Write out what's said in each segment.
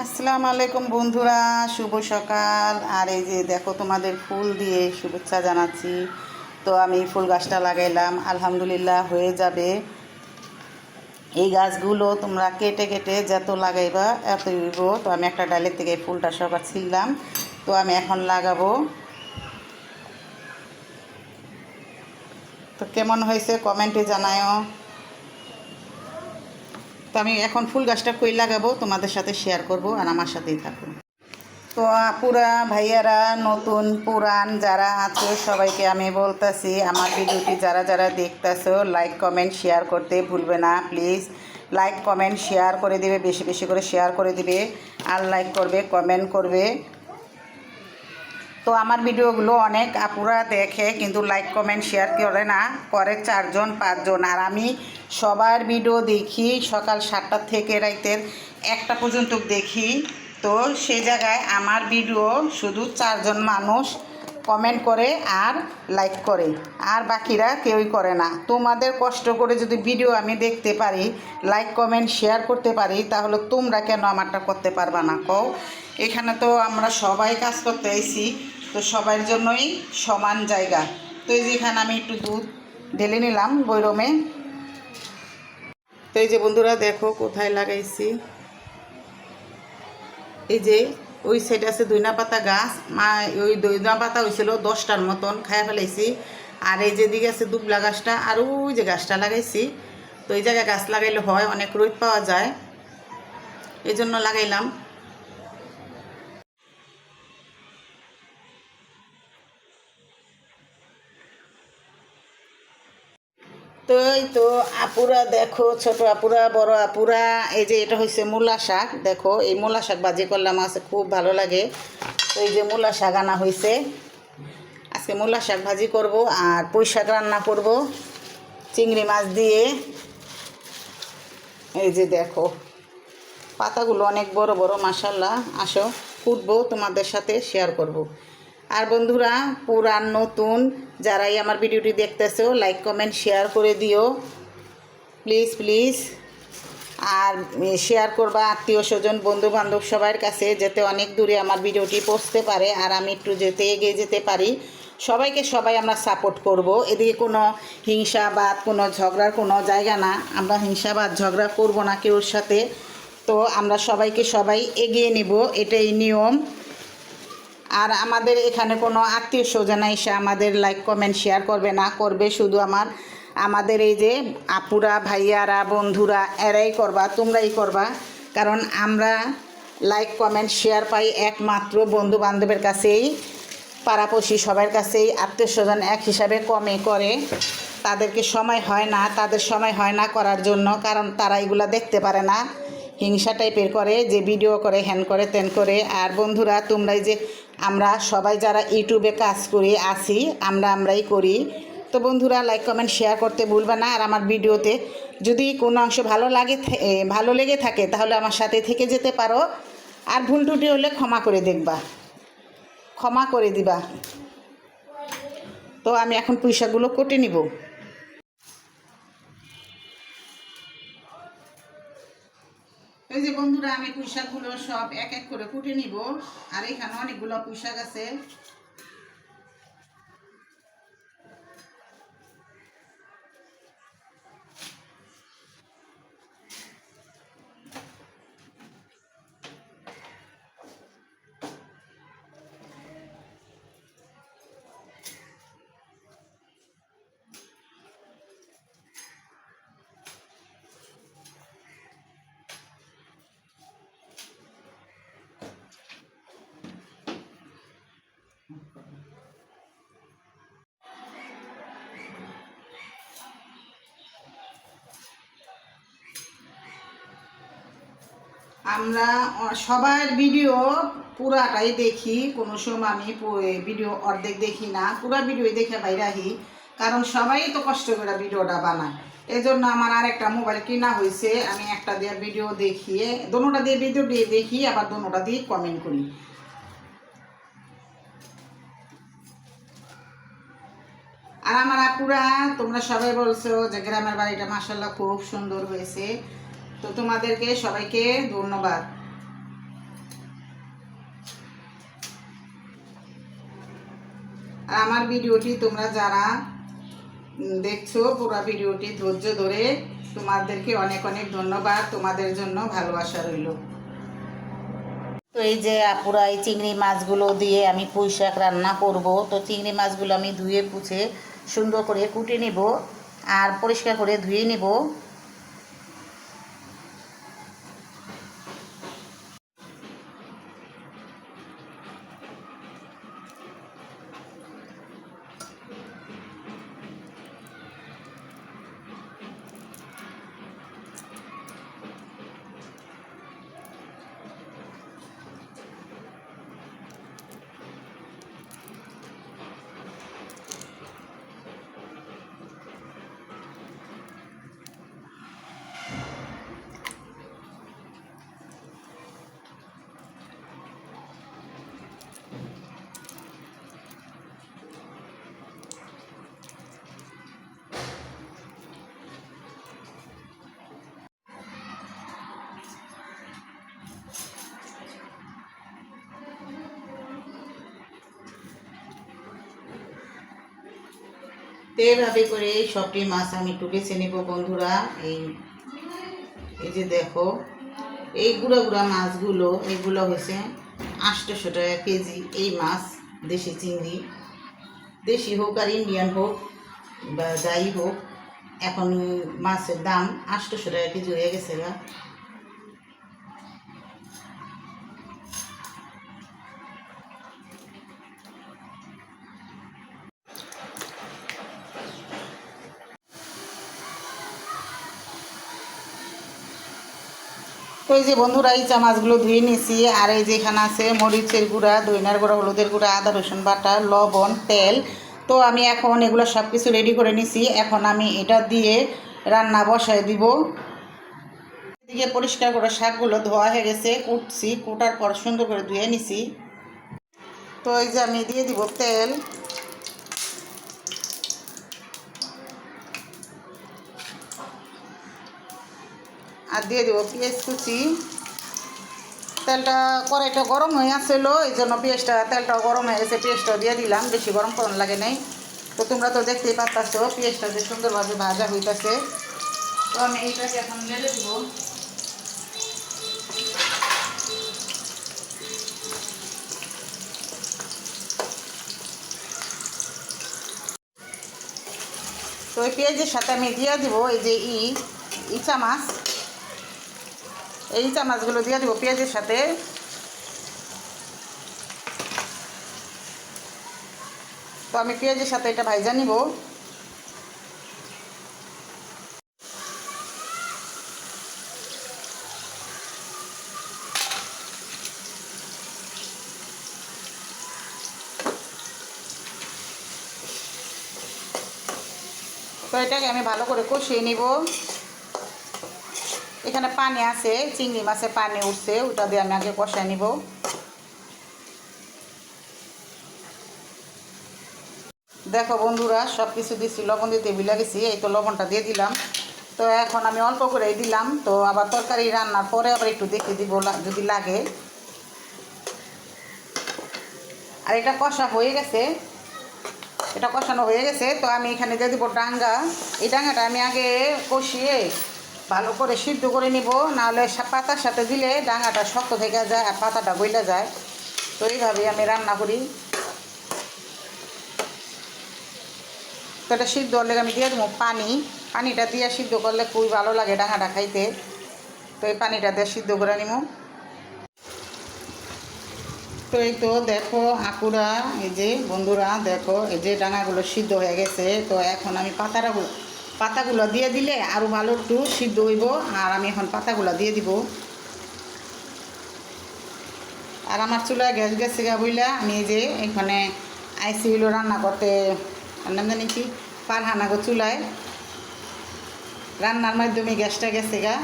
আসসালামু আলাইকুম বন্ধুরা, শুভ সকাল। আর এই যে দেখো তোমাদের ফুল দিয়ে শুভেচ্ছা জানাচ্ছি। তো আমি ফুল গাছটা লাগাইলাম, আলহামদুলিল্লাহ হয়ে যাবে। এই গাছগুলো তোমরা কেটে কেটে যত লাগাইবা এত তো আমি একটা ডালের থেকে ফুলটা সবার ছিললাম তো আমি এখন লাগাবো। তো কেমন হয়েছে কমেন্টে জানায়ও। তো আমি এখন ফুল গাছটা কই লাগাবো? তোমাদের সাথে শেয়ার করব আর আমার সাথেই থাকুন তো পুরা ভাইয়ারা, নতুন, পুরান যারা আছো, সবাইকে আমি বলতেছি, আমার ভিডিওটি যারা যারা দেখতেছো লাইক কমেন্ট শেয়ার করতে ভুলবে না প্লিজ লাইক কমেন্ট শেয়ার করে দিবে, বেশি বেশি করে শেয়ার করে দিবে। আর লাইক করবে কমেন্ট করবে। তো আমার ভিডিওগুলো অনেক আপুরা দেখে, কিন্তু লাইক কমেন্ট শেয়ার করে না। করে চারজন, পাঁচজন। আর আমি সবার ভিডিও দেখি সকাল সাতটা থেকে রাইতের একটা পর্যন্ত দেখি। তো সেই জায়গায় আমার ভিডিও শুধু চারজন মানুষ কমেন্ট করে আর লাইক করে। আর বাকিরা কেউই করে না। তোমাদের কষ্ট করে যদি ভিডিও আমি দেখতে পারি, লাইক, কমেন্ট, শেয়ার করতে পারি, তাহলে তোমরা কেন আমারটা করতে পারবা না? কও। এখানে তো আমরা সবাই কাজ করতে আইছি, তো সবার জন্যই সমান জায়গা। তো এই যেখানে আমি একটু দুধ ঢেলে নিলাম বৈরমে। তো এই যে বন্ধুরা, দেখো কোথায় লাগাইছি। এই যে ওই সাইডে আছে দইনা পাতা গাছ, মা, ওই দইনা পাতা হয়েছিল দশটার মতন খাইয়া ফেলাইছি। আর এই যেদিকে আছে দুবলা গাছটা, আর ওই যে গাছটা লাগাইছি। তো এই জায়গায় গাছ লাগাইলে হয়, অনেক রোদ পাওয়া যায়। এই জন্য লাগাইলাম। তো এই তো আপুরা দেখো, ছোট আপুরা, বড় আপুরা, এই যে এটা হচ্ছে মূলা শাক, দেখো, এই মূলা শাক বাজি করলাম আছে খুব ভালো লাগে। তো এই যে মূলা শাক আনা হয়েছে আজকে মূলা শাক ভাজি করব আর পুঁই শাক রান্না করব, চিংড়ি মাছ দিয়ে। এই যে দেখো, পাতাগুলো অনেক বড় বড় মাসাল্লাহ আসো, ফুটবো, তোমাদের সাথে শেয়ার করব। আর বন্ধুরা, পুরান, নতুন, যারাই আমার ভিডিওটি দেখতেছো লাইক কমেন্ট শেয়ার করে দিও। প্লিজ প্লিজ আর শেয়ার করবা আত্মীয় স্বজন বন্ধু বান্ধব সবার কাছে, যাতে অনেক দূরে আমার ভিডিওটি পৌঁছতে পারে আর আমি একটু যেতে এগিয়ে যেতে পারি। সবাইকে সবাই আমরা সাপোর্ট করব। এদিকে কোনো হিংসাবাদ, কোনো ঝগড়ার কোনো জায়গা না। আমরা হিংসাবাদ, ঝগড়া করব না কেউর সাথে। তো আমরা সবাইকে সবাই এগিয়ে নিব। এটাই নিয়ম। আর আমাদের এখানে কোনো আত্মীয় স্বজন এসে আমাদের লাইক কমেন্ট শেয়ার করবে না, করবে শুধু আমার, আমাদের এই যে আপুরা, ভাইয়ারা, বন্ধুরা, এরাই করবা, তোমরাই করবা। কারণ আমরা লাইক কমেন্ট শেয়ার পাই একমাত্র বন্ধু বান্ধবের কাছেই, পাড়াপড়শি সবার কাছেই, আত্মীয় স্বজন এক হিসাবে কমে করে। তাদেরকে সময় হয় না, তাদের সময় হয় না করার জন্য, কারণ তারা এগুলা দেখতে পারে না। হিংসা টাইপের করে, যে ভিডিও করে হ্যান করে, তেন করে। আর বন্ধুরা, তোমরাই যে আমরা সবাই যারা ইউটিউবে কাজ করি আসি আমরা আমরাই করি। তো বন্ধুরা লাইক কমেন্ট শেয়ার করতে ভুলবে না। আর আমার ভিডিওতে যদি কোনো অংশ ভালো লাগে ভালো লেগে থাকে, তাহলে আমার সাথে থেকে যেতে পারো। আর ভুল টুটি হলে ক্ষমা করে দেখবা। ক্ষমা করে দিবা। তো আমি এখন পয়সাগুলো কেটে নিব। এই যে বন্ধুরা, আমি পুঁইশাকগুলো সব এক এক করে কুটে নিব। আর এখানে অনেকগুলো পুঁইশাক আছে। আমরা সবার ভিডিও পুরাটাই দেখি। কোনো সময় আমি ভিডিও অর্ধেক দেখি না। পুরা ভিডিও দেখে বাইরে আহি কারণ সবাই তো কষ্ট করে ভিডিওটা বানায়। এই জন্য আমার আর একটা মোবাইল কেনা হয়েছে আমি একটা দিয়ে ভিডিও দেখিয়ে দোনোটা দিয়ে ভিডিও দিয়ে দেখি, আবার দোনোটা দিয়ে কমেন্ট করি। আর আমার আপুরা, তোমরা সবাই বলছো যে গ্রামের বাড়িটা মাসাল্লাহ খুব সুন্দর হয়েছে। তো তোমাদেরকে সবাইকে ধন্যবাদ। আর আমার ভিডিওটি তোমরা যারা দেখছ, পুরো ভিডিওটি ধৈর্য ধরে তোমাদেরকে অনেক অনেক ধন্যবাদ। তোমাদের জন্য ভালোবাসা রইল। তো এই যে আপুরা এই চিংড়ি মাছগুলো দিয়ে আমি পুঁই শাক রান্না করব, তো চিংড়ি মাছগুলো আমি ধুয়ে পুছে সুন্দর করে কুটে নেব আর পরিষ্কার করে ধুয়ে নেব। তো এভাবে করে এই সবটি মাছ আমি একটু বেছে নেব, বন্ধুরা। এই এই যে দেখো, এই গুঁড়া গুঁড়া মাছগুলো, এগুলো হয়েছে আটশোশো টাকা কেজি। এই মাছ দেশি চিংড়ি, দেশি হোক আর ইন্ডিয়ান হোক বা যাই হোক, এখন মাছের দাম আটশোশো টাকা কেজি হয়ে গেছে এই যে বন্ধুরা, এই চামাচগুলো ধুয়ে নিয়েছি, আর এই যে এখানে আছে মরিচের গুঁড়া, দইনার গুঁড়া, হলুদের গুঁড়া, আদা, রসুন বাটা, লবণ, তেল। তো আমি এখন এগুলো সব কিছু রেডি করে নিছি। এখন আমি এটা দিয়ে রান্না বসায় দিব। এদিকে পরিষ্কার করে শাকগুলো ধোয়া হয়ে গেছে, কুটছি, কুটার পর সুন্দর করে ধুয়ে নিছি। তো এই যে আমি দিয়ে দিব তেল। আর দিয়ে দেবো পেঁয়াজ কুচি। তেলটা কড়াইটা গরম হয়ে আসছিল এই জন্য পেঁয়াজটা, তেলটাও গরম হয়ে গেছে, পেঁয়াজটাও দিয়ে দিলাম, বেশি গরম করন লাগে নাই। তো তোমরা তো দেখতেই পাচ্ছ পেঁয়াজটা যে সুন্দরভাবে ভাজা হইতাছে। তো আমি এইটাকে এখন নেড়ে দিব। তো পেঁয়াজের সাথে আমি দিয়ে দিব এই যে ই, ইচা মাছ। এই চামচগুলো দিয়ে দেবো পেঁয়াজের সাথে। তো আমি পেঁয়াজের সাথে এটা ভাইজা নিব। তো এটাকে আমি ভালো করে কষিয়ে নিব। এখানে পানি আছে, চিংড়ি মাছে পানি উঠছে, ওটা দিয়ে আমি আগে কষায় নিব। দেখো বন্ধুরা সব কিছু দিচ্ছি লবণ দিতে বিলা গেছি, এই তো লবণটা দিয়ে দিলাম। তো এখন আমি অল্প করেই দিলাম, তো আবার তরকারি রান্নার পরে আবার একটু দেখে দিব যদি লাগে। আর এটা কষা হয়ে গেছে। এটা কষানো হয়ে গেছে, তো আমি এখানে দিয়ে দিব ডাঙ্গা। এই ডাঙ্গাটা আমি আগে কষিয়ে ভালো করে সিদ্ধ করে নিব, নাহলে পাতার সাথে দিলে ডাঙাটা শক্ত থেকে যায় আর পাতাটা গইলা যায়। তো এইভাবেই আমি রান্না করি। তো এটা সিদ্ধ হলে আমি দিয়ে দেবো পানি। পানিটা দিয়ে সিদ্ধ করলে খুবই ভালো লাগে ডাঙাটা খাইতে। তো এই পানিটা দিয়ে সিদ্ধ করে নিব। তো এই তো দেখো আকুরা এই যে বন্ধুরা, দেখো এই যে ডাঙাগুলো সিদ্ধ হয়ে গেছে। তো এখন আমি পাতাটা পাতাগুলো দিয়ে দিলে আরও ভালো একটু সিদ্ধ হইব, আর আমি এখন পাতাগুলো দিয়ে দিব। আর আমার চুলায় গ্যাস গেছে গা বইলা, আমি যে এখানে আইসি হইল রান্না করতে, নাম জানি কি পারহানাগো চুলায়। রান্নার মাধ্যমে গ্যাসটা গেছে গা।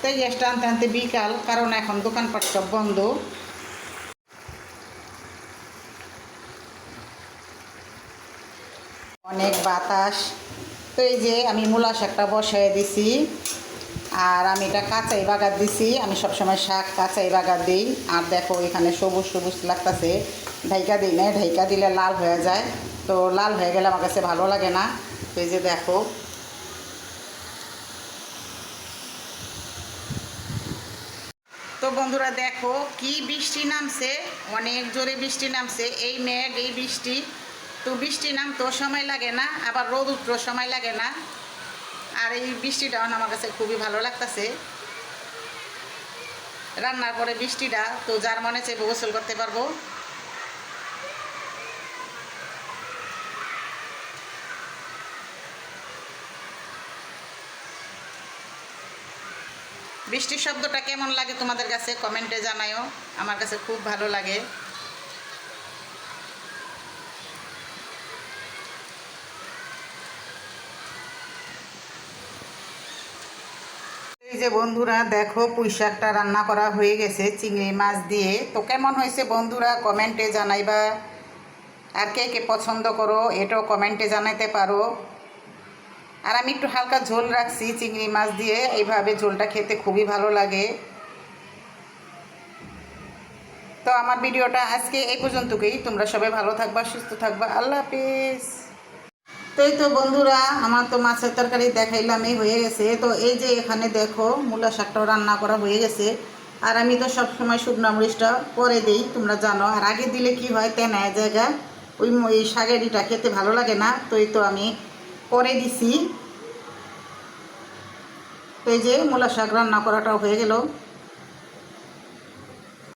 তাই গ্যাসটা আনতে আনতে বিকাল, কারণ এখন দোকানপাট সব বন্ধ। অনেক বাতাস। তো এই যে আমি মূলা শাকটা বসায় দিছি, আর আমি এটা কাঁচাই বাগার দিছি। আমি সবসময় শাক কাঁচাই বাগার দিই। আর দেখো, এখানে সবুজ সবুজ লাগতেছে। ঢাইকা দিই না ঢাইকা দিলে লাল হয়ে যায়। তো লাল হয়ে গেলে আমার কাছে ভালো লাগে না। তো এই যে দেখো। তো বন্ধুরা দেখো, কি বৃষ্টি নামছে? অনেক জোরে বৃষ্টি নামছে। এই মেঘ, এই বৃষ্টি। তো বৃষ্টি নামতেও সময় লাগে না, আবার রোদ উঠতেও সময় লাগে না। আর এই বৃষ্টিটাও আমার কাছে খুবই ভালো লাগতেছে। রান্নার পরে বৃষ্টিটা, তো যার মনে চাইবে গোসল করতে পারব। বৃষ্টির শব্দটা কেমন লাগে তোমাদের কাছে কমেন্টে জানায়ও, আমার কাছে খুব ভালো লাগে। যে বন্ধুরা, দেখো পুঁই শাকটা রান্না করা হয়ে গেছে, চিংড়ি মাছ দিয়ে। তো কেমন হয়েছে বন্ধুরা, কমেন্টে জানাইবা। আর কে কে পছন্দ করো, এটাও কমেন্টে জানাইতে পারো। আর আমি একটু হালকা ঝোল রাখছি চিংড়ি মাছ দিয়ে, এইভাবে ঝোলটা খেতে খুবই ভালো লাগে। তো আমার ভিডিওটা আজকে এই পর্যন্তকেই, তোমরা সবাই ভালো থাকবা, সুস্থ থাকবা, আল্লাহ হাফিজ। তো এই তো বন্ধুরা, আমার তো মাছের তরকারি দেখাইলামই, হয়ে গেছে। তো এই যে এখানে দেখো, মূলা শাকটাও রান্না করা হয়ে গেছে। আর আমি তো সব সময় শুকনো মরিচটা পরে দিই, তোমরা জানো। আর আগে দিলে কি হয় তেনায় জায়গা ওই এই শাকেরিটা খেতে ভালো লাগে না। তো এই তো আমি পরে দিছি। এই যে মূলা শাক রান্না করাটাও হয়ে গেল।